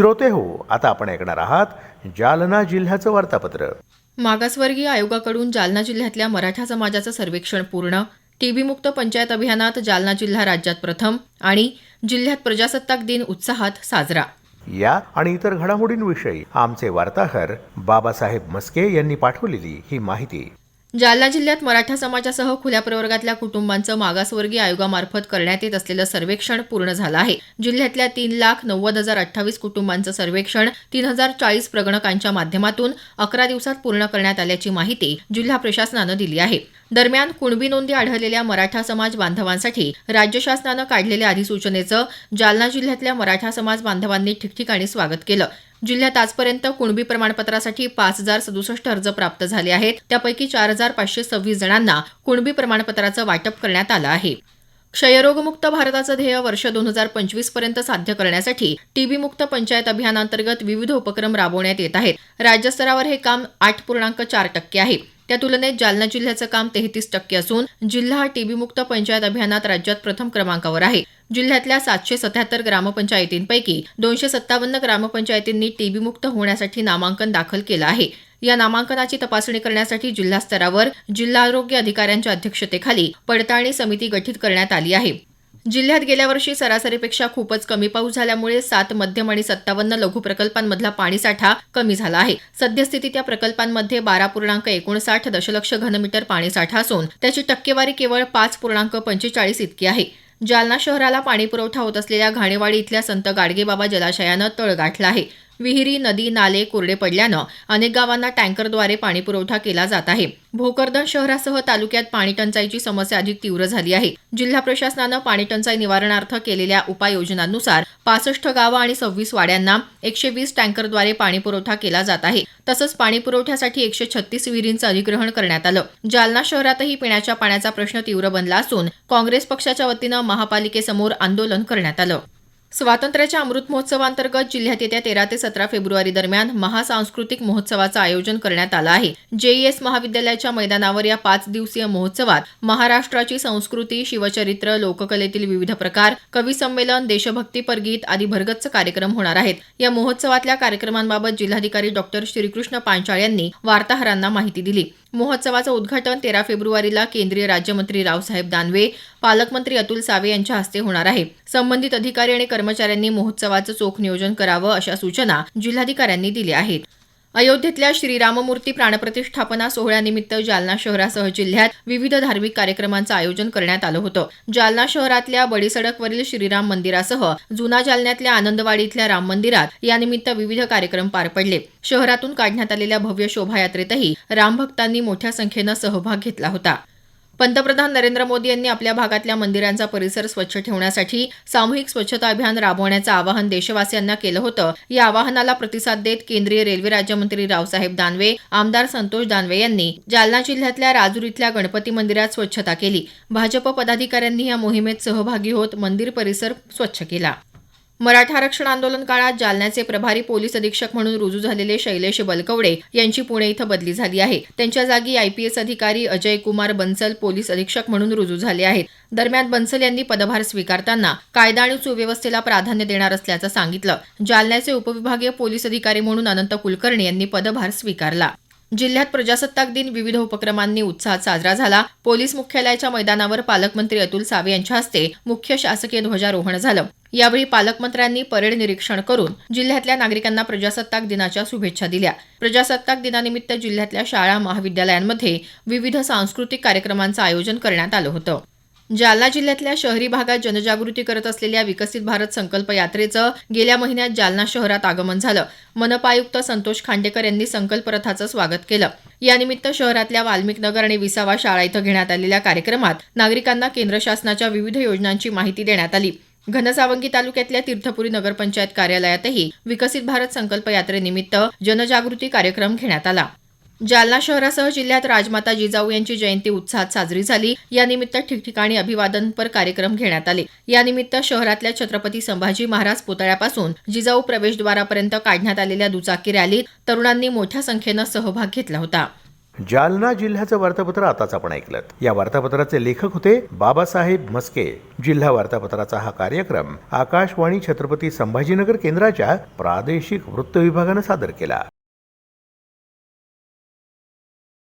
श्रोते हो आता आपण ऐकणार आहात जालना जिल्ह्याचं वार्तापत्र. मागासवर्गीय आयोगाकडून जालना जिल्ह्यातल्या मराठा समाजाचं सर्वेक्षण पूर्ण टीबी मुक्त पंचायत अभियानात जालना जिल्हा राज्यात प्रथम आणि जिल्ह्यात प्रजासत्ताक दिन उत्साहात साजरा. या आणि इतर घडामोडींविषयी आमचे वार्ताहर बाबासाहेब मस्के यांनी पाठवलेली ही माहिती. जालना जिल्ह्यात मराठा समाजासह खुल्या प्रवर्गातल्या कुटुंबांचं मागासवर्गीय आयोगामार्फत करण्यात येत असलेलं सर्वेक्षण पूर्ण झालं आहे. जिल्ह्यातल्या तीन लाख नव्वद हजार अठ्ठावीस कुटुंबांचं सर्वेक्षण तीन हजार चाळीस प्रगणकांच्या माध्यमातून अकरा दिवसात पूर्ण करण्यात आल्याची माहिती जिल्हा प्रशासनानं दिली आहे. दरम्यान कुणबी नोंदी आढळलेल्या मराठा समाज बांधवांसाठी राज्य शासनानं काढलेल्या अधिसूचनेचं जालना जिल्ह्यातल्या मराठा समाज बांधवांनी ठिकठिकाणी स्वागत केलं. जिल्ह्यात आजपर्यंत कुणबी प्रमाणपत्रासाठी पाच हजार सदुसष्ट अर्ज प्राप्त झाले आहेत. त्यापैकी चार हजार पाचशे सव्वीस जणांना कुणबी प्रमाणपत्राचं वाटप करण्यात आलं आहे. क्षयरोगमुक्त भारताचं ध्येय वर्ष दोन हजार पंचवीसपर्यंत साध्य करण्यासाठी टीबी मुक्त पंचायत अभियानांतर्गत विविध उपक्रम राबवण्यात येत आहेत. राज्यस्तरावर हे काम आठ पूर्णांक चार टक्के आहे. त्या तुलनेत जालना जिल्ह्याचं काम तेहतीस टक्के असून जिल्हा हा टीबी मुक्त पंचायत अभियानात राज्यात प्रथम क्रमांकावर आहे. जिल्ह्यातल्या सातशे सत्याहत्तर ग्रामपंचायतींपैकी दोनशे सत्तावन्न ग्रामपंचायतींनी टीबीमुक्त होण्यासाठी नामांकन दाखल केलं आहे. या नामांकनाची तपासणी करण्यासाठी जिल्हा स्तरावर जिल्हा आरोग्य अधिकाऱ्यांच्या अध्यक्षतेखाली पडताळणी समिती गठीत करण्यात आली आहे. जिल्ह्यात गेल्या वर्षी सरासरीपेक्षा खूपच कमी पाऊस झाल्यामुळे सात मध्यम आणि सत्तावन्न लघु प्रकल्पांमधला पाणीसाठा कमी झाला आहे. सद्यस्थितीत या प्रकल्पांमध्ये बारा पूर्णांक एकोणसाठ दशलक्ष घनमीटर पाणीसाठा असून त्याची टक्केवारी केवळ पाच पूर्णांक पंचेचाळीस इतकी आहे. जालना शहराला पाणीपुरवठा होत असलेल्या घाणेवाडी इथल्या संत गाडगेबाबा जलाशयानं तळ गाठला आहे. विहिरी नदी नाले कोरडे पडल्यानं अनेक गावांना टँकरद्वारे पाणीपुरवठा केला जात आहे. भोकरदन शहरासह तालुक्यात पाणी टंचाईची समस्या अधिक तीव्र झाली आहे. जिल्हा प्रशासनानं पाणी टंचाई निवारणार्थ केलेल्या उपाययोजनांनुसार पासष्ट गावं आणि सव्वीस वाड्यांना एकशे वीस टँकरद्वारे पाणीपुरवठा केला जात आहे. तसंच पाणीपुरवठ्यासाठी एकशे छत्तीस विहिरींचं अधिग्रहण करण्यात आलं. जालना शहरातही पिण्याच्या पाण्याचा प्रश्न तीव्र बनला असून काँग्रेस पक्षाच्या वतीनं महापालिकेसमोर आंदोलन करण्यात आलं. स्वातंत्र्याच्या अमृत महोत्सवांतर्गत जिल्ह्यात येत्या तेरा ते सतरा फेब्रुवारी दरम्यान महासांस्कृतिक महोत्सवाचं आयोजन करण्यात आलं आहे. जेईएस महाविद्यालयाच्या मैदानावर या पाच दिवसीय महोत्सवात महाराष्ट्राची संस्कृती शिवचरित्र लोककलेतील विविध प्रकार कवी संमेलन देशभक्तीपर गीत आदी भरगच्च कार्यक्रम होणार आहेत. या महोत्सवातल्या कार्यक्रमांबाबत जिल्हाधिकारी डॉक्टर श्रीकृष्ण पांचाळ यांनी वार्ताहरांना माहिती दिली. महोत्सवाचं उद्घाटन तेरा फेब्रुवारीला केंद्रीय राज्यमंत्री रावसाहेब दानवे पालकमंत्री अतुल सावे यांच्या हस्ते होणार आहे. संबंधित अधिकारी आणि कर्मचाऱ्यांनी महोत्सवाचं चोख नियोजन करावं अशा सूचना जिल्हाधिकाऱ्यांनी दिल्या आहेत. अयोध्येतल्या श्रीराममूर्ती प्राणप्रतिष्ठापना सोहळ्यानिमित्त जालना शहरासह जिल्ह्यात विविध धार्मिक कार्यक्रमांचं आयोजन करण्यात आलं होतं. जालना शहरातल्या बडीसडकवरील श्रीराम मंदिरासह जुना जालन्यातल्या आनंदवाडी इथल्या राम मंदिरात यानिमित्त विविध कार्यक्रम पार पडले. शहरातून काढण्यात आलेल्या भव्य शोभायात्रेतही रामभक्तांनी मोठ्या संख्येनं सहभाग घेतला होता. पंतप्रधान नरेंद्र मोदी यांनी आपल्या भागातल्या मंदिरांचा परिसर स्वच्छ ठेवण्यासाठी सामूहिक स्वच्छता अभियान राबवण्याचं आवाहन देशवासियांना केलं होतं. या आवाहनाला प्रतिसाद देत केंद्रीय रेल्वे राज्यमंत्री रावसाहेब दानवे आमदार संतोष दानवे यांनी जालना जिल्ह्यातल्या राजूर इथल्या गणपती मंदिरात स्वच्छता केली. भाजप पदाधिकाऱ्यांनी या मोहिमेत सहभागी होत मंदिर परिसर स्वच्छ केला. मराठा आरक्षण आंदोलन काळात जालन्याचे प्रभारी पोलीस अधीक्षक म्हणून रुजू झालेले शैलेश बलकवडे यांची पुणे इथं बदली झाली आहे. त्यांच्या जागी आयपीएस अधिकारी अजय कुमार बन्सल पोलीस अधीक्षक म्हणून रुजू झाले आहेत. दरम्यान बन्सल यांनी पदभार स्वीकारताना कायदा आणि सुव्यवस्थेला प्राधान्य देणार असल्याचं सांगितलं. जालन्याचे उपविभागीय पोलीस अधिकारी म्हणून अनंत कुलकर्णी यांनी पदभार स्वीकारला. जिल्ह्यात प्रजासत्ताक दिन विविध उपक्रमांनी उत्साहात साजरा झाला. पोलीस मुख्यालयाच्या मैदानावर पालकमंत्री अतुल सावे यांच्या हस्ते मुख्य शासकीय ध्वजारोहण झालं. यावेळी पालकमंत्र्यांनी परेड निरीक्षण करून जिल्ह्यातल्या नागरिकांना प्रजासत्ताक दिनाच्या शुभेच्छा दिल्या. प्रजासत्ताक दिनानिमित्त जिल्ह्यातल्या शाळा महाविद्यालयांमध्ये विविध सांस्कृतिक कार्यक्रमांचं आयोजन करण्यात आलं होतं. जालना जिल्ह्यातल्या शहरी भागात जनजागृती करत असलेल्या विकसित भारत संकल्प यात्रेचं गेल्या महिन्यात जालना शहरात आगमन झालं. मनपा आयुक्त संतोष खांडेकर यांनी संकल्प रथाचं स्वागत केलं. यानिमित्त शहरातल्या वाल्मिकनगर आणि विसावा शाळा इथं घेण्यात आलेल्या कार्यक्रमात नागरिकांना केंद्र शासनाच्या विविध योजनांची माहिती देण्यात आली. घनसावंगी तालुक्यातल्या तीर्थपुरी नगरपंचायत कार्यालयातही विकसित भारत संकल्प यात्रेनिमित्त जनजागृती कार्यक्रम घेण्यात आला. जालना शहरासह जिल्ह्यात राजमाता जिजाऊ यांची जयंती उत्साहात साजरी झाली. यानिमित्त ठिकठिकाणी अभिवादनपर कार्यक्रम घेण्यात आले. यानिमित्त शहरातल्या छत्रपती संभाजी महाराज पुतळ्यापासून जिजाऊ प्रवेशद्वारापर्यंत काढण्यात आलेल्या दुचाकी रॅलीत तरुणांनी मोठ्या संख्येनं सहभाग घेतला होता. जालना जिल्ह्याचं वार्तापत्र आताच आपण ऐकलं या वार्तापत्राचे लेखक होते बाबासाहेब मस्के जिल्हा वार्तापत्राचा हा कार्यक्रम आकाशवाणी छत्रपती संभाजीनगर केंद्राच्या प्रादेशिक वृत्त विभागानं सादर केला.